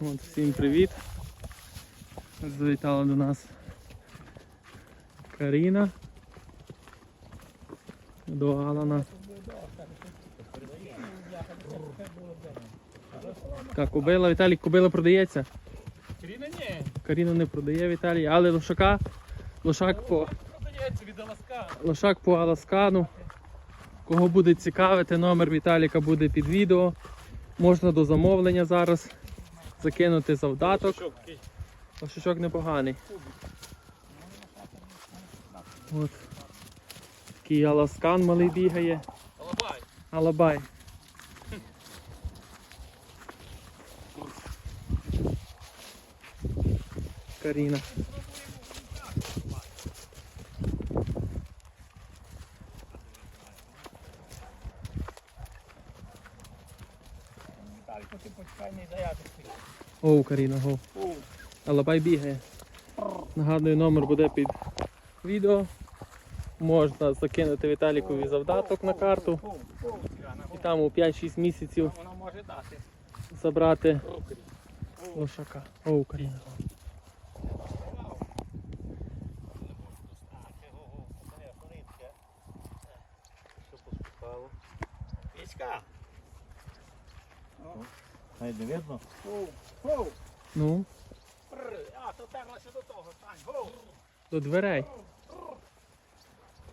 От, всім привіт. Завітала до нас Каріна. До Алана. Так, кобила, Віталій, кобила продається. Каріна ні. Каріна не продає Віталій, але лошака, лошак по, Продається від Аласка. лошак по Аласкану. Кого буде цікавити, номер Віталіка буде під відео. Можна до замовлення зараз закинути завдаток. Лошачок непоганий. От. Такий аласкан малий бігає. Алабай. Алабай. Каріна. Віталіко, ти почекай, не заяти. Оу, Каріна, гоу. Алабай бігає. Нагадую, номер буде під відео. Можна закинути Віталікові завдаток на карту і там у 5-6 місяців забрати лошака. Оу, Каріна. Навіть не видно. Ну, А, то терлася до того, Тань. Оу. до дверей.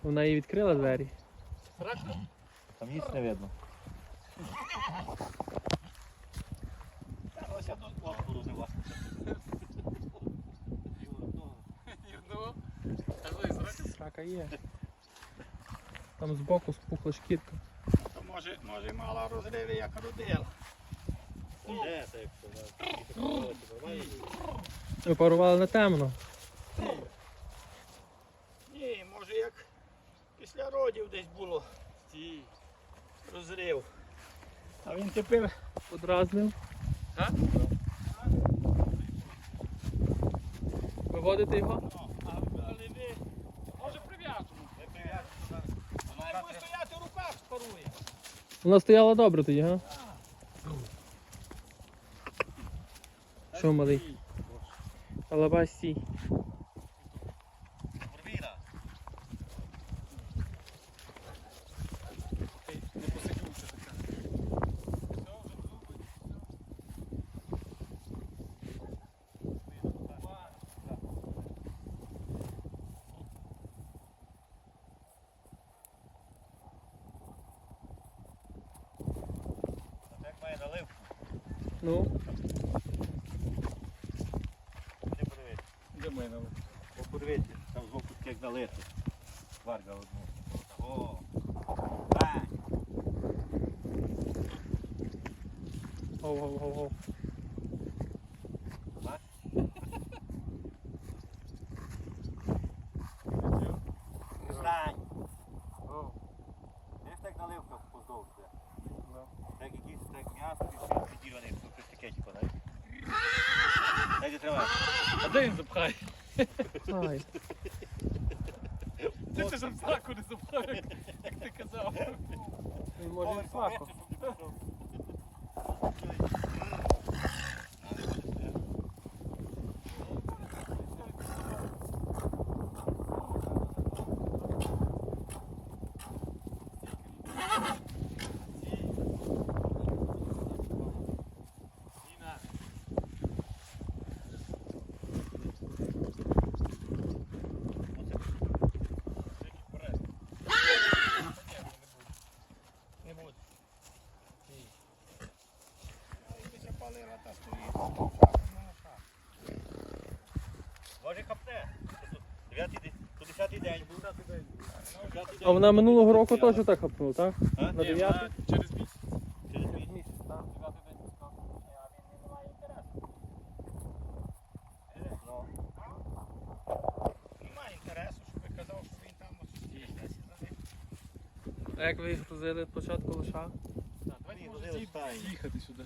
Вона їй відкрила двері. Страшно? Там ніч не видно. Терлася до того. Порозила. Ну, а? Срака є. Там збоку спухла шкірка. То може, може мала розриви, як родила. Де це як сказати? Ми парували на темно. Ні, може як після родів десь було розрив. А він тепер Подразнив. А? Виводити його? А, але ви, може прив'язано. Вона буде стояти в руках спарує. Вона стояла добре тоді, га? Що, малий? Алаба стій. Ну, не подивитися. Де мене? Бо подивитися, там збоку як налити. Варга одну. О. Бань. оу, оу, оу, оу. Бач? Стань. О. Так наливка поздовж. Так якийсь так м'ясо, і підірваний, щось таке. Так і треба. А де він запхає? Ай, Ти це ж сраку не запхав, як, як ти казав. він може і флако. Не буде. Ти стоїть. День був. А вона минулого року теж так хапнула, так? А? На Ні, вона через місяць. Через місяць. Місяць, так. Дев'ятий день пускав. А він не має інтересу. Ну. Немає інтересу, щоб я казав, що він там ось стоїть десь за ним. А як ви їх грузили спочатку лоша? Так, давайте може останній. сюди.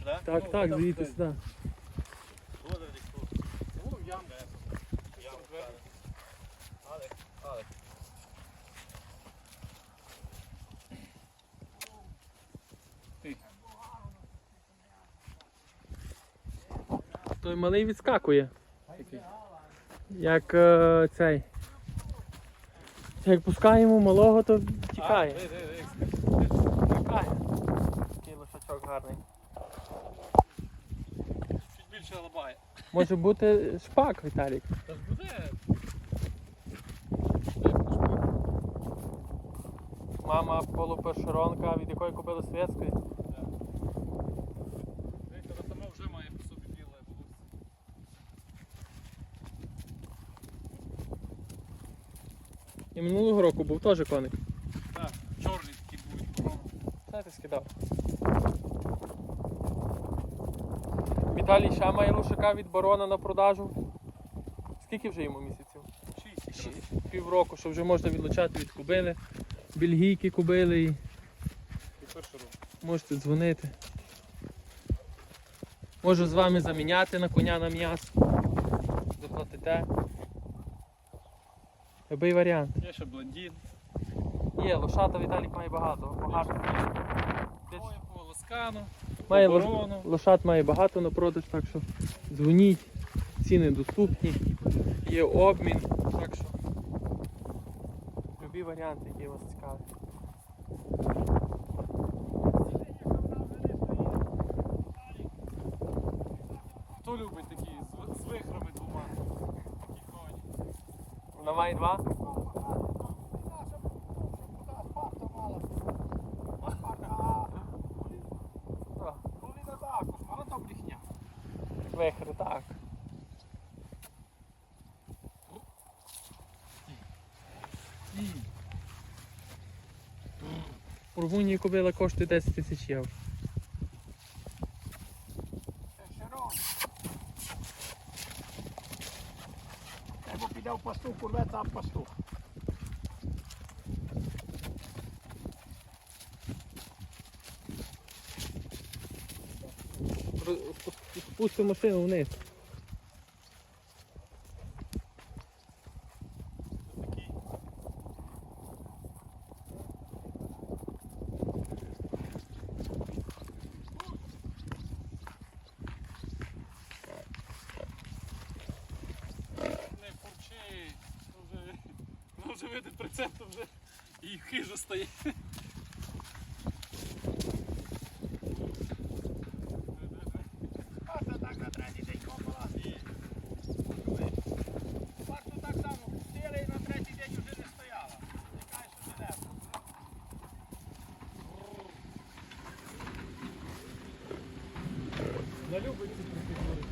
Сюди? Так, Ну, так, звідти сюди. Ну. Той малий відскакує. Як е, цей. Як пускаємо малого, то тікає. Такий лошачок гарний. Більше лабає. Може бути шпак, Віталік. Та ж буде. Мама полупершеронка, від якої купили. Дивіться, та сама вже має по собі біле волосся. І минулого року був теж коник. Так, такі будуть. корони. Це ти скидав. Віталій ще має лошака від барона на продажу. Скільки вже йому місяців? Шість якраз. Півроку, що вже можна відлучати від кубили. Бельгійки кубили і можете дзвонити. Можу з вами заміняти на коня на м'ясо. Заплатите. Любий варіант. Є ще блондин. Є, лошата Віталік має багато. багато. Десь по ласкану. Має лош... лошад має багато на продаж, так що дзвоніть, ціни доступні, є обмін, так що любі варіанти, які вас цікавлять. Хто любить такі з, з вихрами двома? Такі коні. Вона має два? О, Вони не також, але то брехня. Вихри, так. У Румунії кобила коштує 10 тисяч євро. Або піде в пастух, курве там пастух. Спусти машину вниз. Вже, видить процент, то вже і хижо стає. Варто так на третій день копала. Варто так само пустили і на третій день вже не стояла. Чекай, що не легко. Не любить ці процедури.